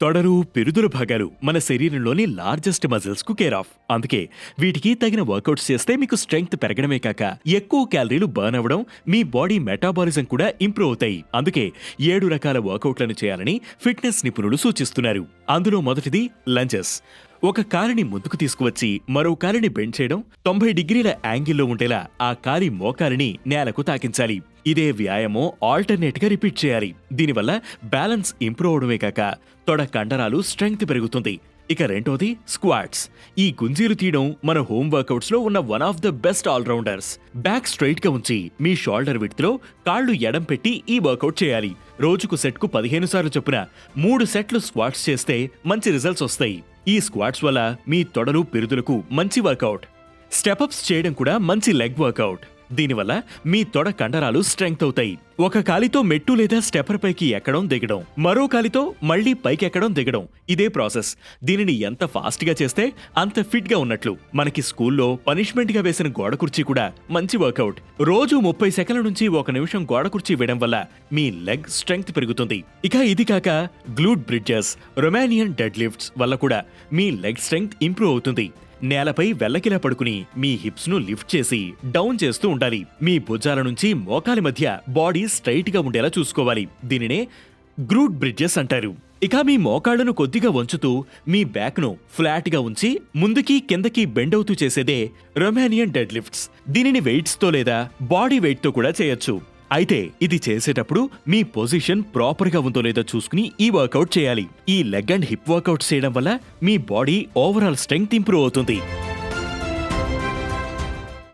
తొడలు పెరుదుల భాగాలు మన శరీరంలోని లార్జెస్ట్ మజిల్స్కు కేర్ ఆఫ్ అందుకే వీటికి తగిన వర్కౌట్స్ చేస్తే మీకు స్ట్రెంగ్త్ పెరగడమే కాక ఎక్కువ క్యాలరీలు బర్న్ అవ్వడం మీ బాడీ మెటాబాలిజం కూడా ఇంప్రూవ్ అవుతాయి. అందుకే ఏడు రకాల వర్కౌట్లను చేయాలని ఫిట్నెస్ నిపుణులు సూచిస్తున్నారు. అందులో మొదటిది లంచెస్ ఒక కాలిని ముందుకు తీసుకువచ్చి మరో కాలిని బెండ్ చేయడం తొంభై డిగ్రీల యాంగిల్లో ఉండేలా ఆ కాలి మోకాలిని నేలకు తాకించాలి. ఇదే వ్యాయామం ఆల్టర్నేట్గా రిపీట్ చేయాలి. దీనివల్ల బ్యాలెన్స్ ఇంప్రూవ్ అవడమే కాక తొడ కండరాలు స్ట్రెంగ్త్ పెరుగుతుంది. ఇక రెండోది స్క్వాట్స్. ఈ గుంజీలు తీయడం మన హోమ్ వర్కౌట్స్లో ఉన్న one of the best allrounders. Back స్ట్రైట్గా ఉంచి మీ షోల్డర్ విడ్త్లో కాళ్ళు ఎడం పెట్టి ఈ వర్కౌట్ చేయాలి. రోజుకు సెట్కు పదిహేను సార్లు చొప్పున మూడు సెట్లు స్క్వాట్స్ చేస్తే మంచి రిజల్ట్స్ వస్తాయి. ఈ స్క్వాట్స్ వల్ల మీ తొడలు పెరుదులకు మంచి వర్కౌట్. స్టెప్అప్స్ చేయడం కూడా మంచి లెగ్ వర్కౌట్. దీనివల్ల మీ తొడ కండరాలు స్ట్రెంగ్త్ అవుతాయి. ఒక కాలితో మెట్టు లేదా స్టెప్పర్ పైకి ఎక్కడం దిగడం. మరో కాలితో మళ్ళీ పైకి ఎక్కడం దిగడం. ఇదే ప్రాసెస్. దీనిని ఎంత ఫాస్ట్గా చేస్తే అంత ఫిట్గా ఉన్నట్లు. మనకి స్కూల్లో పనిష్మెంట్గా వేసిన గోడ కుర్చీ కూడా మంచి వర్కౌట్. రోజు ముప్పై సెకండ్ల నుంచి ఒక నిమిషం గోడ కుర్చీ వేయడం వల్ల మీ లెగ్ స్ట్రెంగ్త్ పెరుగుతుంది. ఇక ఇది కాక glute bridges Romanian deadlifts వల్ల కూడా మీ లెగ్ స్ట్రెంగ్త్ ఇంప్రూవ్ అవుతుంది. నేలపై వెల్లకిలా పడుకుని మీ హిప్స్ను లిఫ్ట్ చేసి డౌన్ చేస్తూ ఉండాలి. మీ భుజాల నుంచి మోకాలి మధ్య బాడీ స్ట్రైట్గా ఉండేలా చూసుకోవాలి. దీనినే గ్రూట్ బ్రిడ్జెస్ అంటారు. ఇక మీ మోకాళ్ళను కొద్దిగా వంచుతూ మీ బ్యాక్ను ఫ్లాట్గా ఉంచి ముందుకి కిందకి బెండ్ అవుతూ చేసేదే రొమానియన్ డెడ్ లిఫ్ట్స్ దీనిని వెయిట్స్తో లేదా బాడీ వెయిట్తో కూడా చేయొచ్చు. అయితే ఇది చేసేటప్పుడు మీ పొజిషన్ ప్రాపర్గా ఉందో లేదో చూసుకుని ఈ వర్కౌట్ చేయాలి. ఈ లెగ్ అండ్ హిప్ వర్కౌట్ చేయడం వల్ల మీ బాడీ ఓవరాల్ స్ట్రెంగ్త్ ఇంప్రూవ్ అవుతుంది.